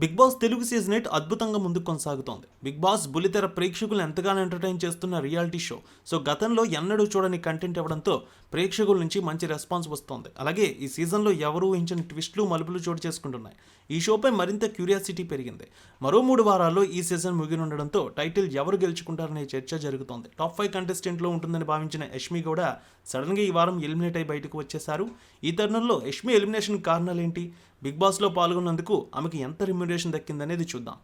Big boss Telugu season eight అద్భుతంగా ముందుకు కొనసాగుతోంది. బిగ్ బాస్ బులితెర ప్రేక్షకులు ఎంతగానో ఎంటర్టైన్ చేస్తున్న రియాలిటీ షో. సో గతంలో ఎన్నడూ చూడని కంటెంట్ ఇవ్వడంతో ప్రేక్షకుల నుంచి మంచి రెస్పాన్స్ వస్తోంది. అలాగే ఈ సీజన్లో ఎవరు ఊహించని ట్విస్టులు మలుపులు చోటు చేసుకుంటున్నాయి. ఈ షోపై మరింత క్యూరియాసిటీ పెరిగింది. మరో మూడు వారాల్లో ఈ సీజన్ ముగినుండడంతో టైటిల్ ఎవరు గెలుచుకుంటారనే చర్చ జరుగుతోంది. టాప్ ఫైవ్ కంటెస్టెంట్లో ఉంటుందని భావించిన యష్మి గౌడ సడన్గా ఈ వారం ఎలిమినేట్ అయి బయటకు వచ్చేశారు. ఈ తరుణంలో యష్మి ఎలిమినేషన్ కారణాలేంటి? బిగ్ బాస్లో పాల్గొన్నందుకు ఆమెకి ఎంత రిమ్యూనరేషన్ దక్కిందనేది చూద్దాం.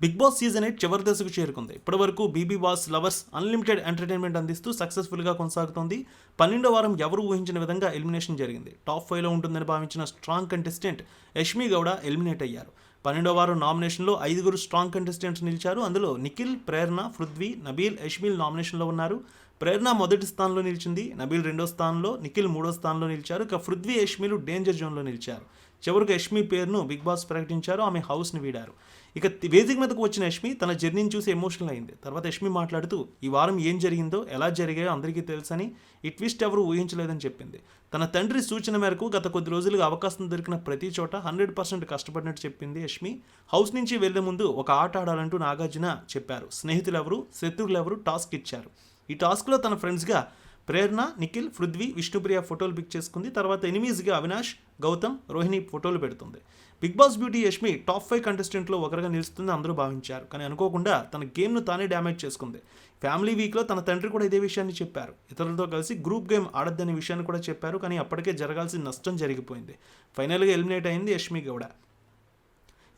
బిగ్ బాస్ సీజన్ ఎయిట్ చివరి దశకు చేరుకుంది. ఇప్పటివరకు BB boss lovers unlimited entertainment అందిస్తూ సక్సెస్ఫుల్గా కొనసాగుతోంది. పన్నెండో వారం ఎవరు ఊహించిన విధంగా ఎలిమినేషన్ జరిగింది. టాప్ ఫైవ్లో ఉంటుందని భావించిన strong contestant Yashmi Gowda eliminate అయ్యారు. పన్నెండో వారం నామినేషన్లో ఐదుగురు స్ట్రాంగ్ కంటెస్టెంట్స్ నిలిచారు. అందులో నిఖిల్ ప్రేరణ పృథ్వీ నబీల్ యష్మిల్ నామినేషన్లో ఉన్నారు. ప్రేరణ మొదటి స్థానంలో నిలిచింది. నబీల్ రెండో స్థానంలో నిఖిల్ మూడో స్థానంలో నిలిచారు. ఇక పృథ్వీ యష్మిలు డేంజర్ జోన్లో నిలిచారు. చివరికి యష్మి పేరును బిగ్ బాస్ ప్రకటించారు ఆమె హౌస్ని వీడారు. ఇక వేదిక మీదకు వచ్చిన యష్మి తన జర్నీని చూసి ఎమోషనల్ అయింది. తర్వాత యష్మి మాట్లాడుతూ ఈ వారం ఏం జరిగిందో ఎలా జరిగాయో అందరికీ తెలుసని ఈ ట్విస్ట్ ఎవరు ఊహించలేదని చెప్పింది. తన తండ్రి సూచన మేరకు గత కొద్ది రోజులుగా అవకాశం దొరికిన ప్రతి చోట హండ్రెడ్ పర్సెంట్ కష్టపడినట్టు చెప్పింది యష్మి. హౌస్ నుంచి వెళ్ళే ముందు ఒక ఆట ఆడాలంటూ నాగార్జున చెప్పారు. స్నేహితులు ఎవరు శత్రువులు ఎవరు టాస్క్ ఇచ్చారు. ఈ టాస్క్లో తన ఫ్రెండ్స్గా ప్రేరణ నిఖిల్ పృథ్వీ విష్ణుప్రియ ఫోటోలు పిక్ చేసుకుంది. తర్వాత ఎనిమీస్గా అవినాష్ గౌతమ్ రోహిణి ఫోటోలు పెడుతుంది. Big boss beauty Yashmi top five కంటెస్టెంట్లో ఒకరిగా నిలుస్తుంది అందరూ భావించారు. కానీ అనుకోకుండా తన గేమ్ను తానే డ్యామేజ్ చేసుకుంది. ఫ్యామిలీ వీక్లో తన తండ్రి కూడా ఇదే విషయాన్ని చెప్పారు. ఇతరులతో కలిసి గ్రూప్ గేమ్ ఆడొద్దనే విషయాన్ని కూడా చెప్పారు. కానీ అప్పటికే జరగాల్సిన నష్టం జరిగిపోయింది. ఫైనల్గా ఎలిమినేట్ అయింది యష్మి గౌడ.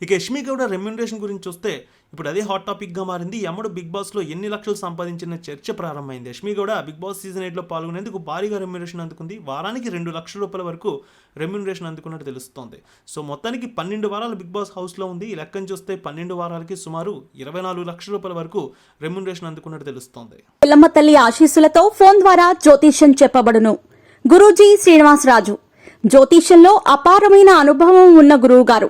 ఇక యష్మి గౌడ రెమ్యునరేషన్ గురించి చూస్తే ఇప్పుడు అదే హాట్ టాపిక్గా మారింది. ఈ బిగ్ బాస్లో ఎన్ని లక్షలు సంపాదించిన చర్చ ప్రారంభమైంది. Yashmi Gowda big boss season ఎయిట్లో పాల్గొనేందుకు భారీగా రెమ్యునరేషన్ అందుకుంది. వారానికి రెండు లక్షల రూపాయల వరకు రెమ్యునరేషన్ అందుకున్నట్టు తెలుస్తోంది. సో మొత్తానికి పన్నెండు వారాలు బిగ్ బాస్ హౌస్లో ఉంది. ఈ లెక్కను చూస్తే పన్నెండు వారాలకి సుమారు ఇరవై నాలుగు లక్షల రూపాయల వరకు రెమ్యునరేషన్ అందుకున్నట్టు తెలుస్తోంది. పిల్లమ్మ తల్లి ఆశీస్సులతో ఫోన్ ద్వారా జ్యోతిష్యం చెప్పబడును. గురూజీ శ్రీనివాసరాజు. జ్యోతిష్యంలో అపారమైన అనుభవం ఉన్న గురువు గారు